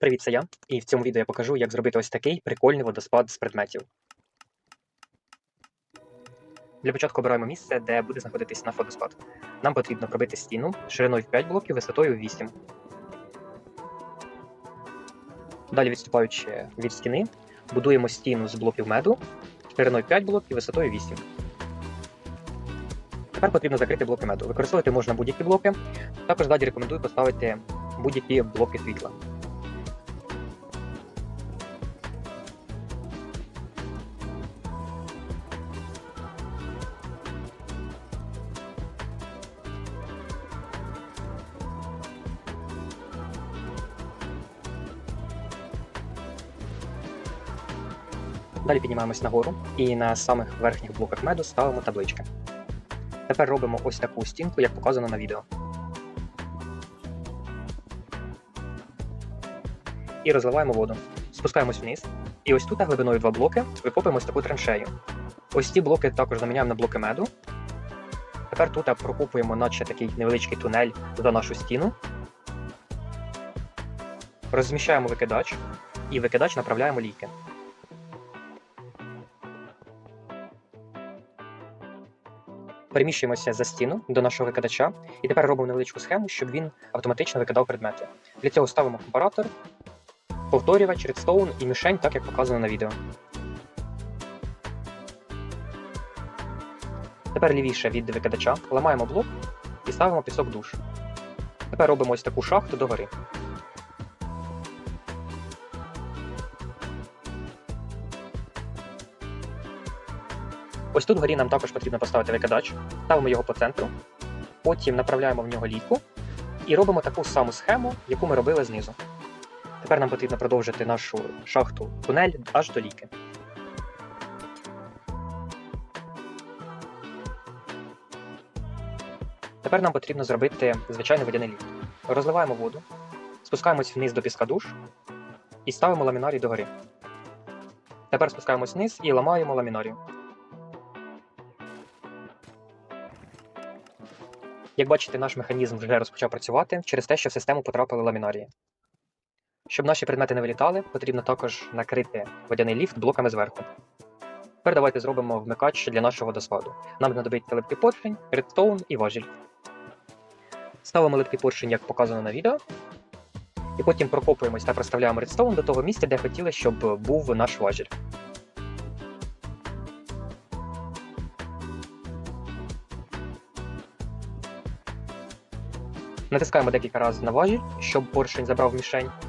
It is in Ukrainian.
Привіт, це я, і в цьому відео я покажу, як зробити ось такий прикольний водоспад з предметів. Для початку обираємо місце, де буде знаходитись наш водоспад. Нам потрібно пробити стіну шириною в 5 блоків, висотою 8. Далі, відступаючи від стіни, будуємо стіну з блоків меду шириною 5 блоків, висотою 8. Тепер потрібно закрити блоки меду. Використовувати можна будь-які блоки. Також далі рекомендую поставити будь-які блоки світла. Далі піднімаємось нагору і на самих верхніх блоках меду ставимо таблички. Тепер робимо ось таку стінку, як показано на відео. І розливаємо воду. Спускаємось вниз. І ось тут глибиною 2 блоки викопуємо ось таку траншею. Ось ці блоки також заміняємо на блоки меду. Тепер тут прокопуємо наче такий невеличкий тунель за нашу стіну. Розміщаємо викидач і викидач направляємо ліки. Переміщуємося за стіну до нашого викидача і тепер робимо невеличку схему, щоб він автоматично викидав предмети. Для цього ставимо компаратор, повторювач, редстоун і мішень, так як показано на відео. Тепер лівіше від викидача ламаємо блок і ставимо пісок душ. Тепер робимо ось таку шахту догори. Ось тут вгорі нам також потрібно поставити викидач, ставимо його по центру, потім направляємо в нього лійку і робимо таку саму схему, яку ми робили знизу. Тепер нам потрібно продовжити нашу шахту тунель аж до ліки. Тепер нам потрібно зробити звичайний водяний ліфт. Розливаємо воду, спускаємось вниз до піска душ і ставимо ламінарій догори. Тепер спускаємось вниз і ламаємо ламінарію. Як бачите, наш механізм вже розпочав працювати через те, що в систему потрапили ламінарії. Щоб наші предмети не вилітали, потрібно також накрити водяний ліфт блоками зверху. Тепер давайте зробимо вмикач для нашого водоспаду. Нам знадобиться липкий поршень, редстоун і важіль. Ставимо липкий поршень, як показано на відео. І потім прокопуємось та проставляємо редстоун до того місця, де хотіли, щоб був наш важіль. Натискаємо декілька разів на важіль, щоб поршень забрав мішень.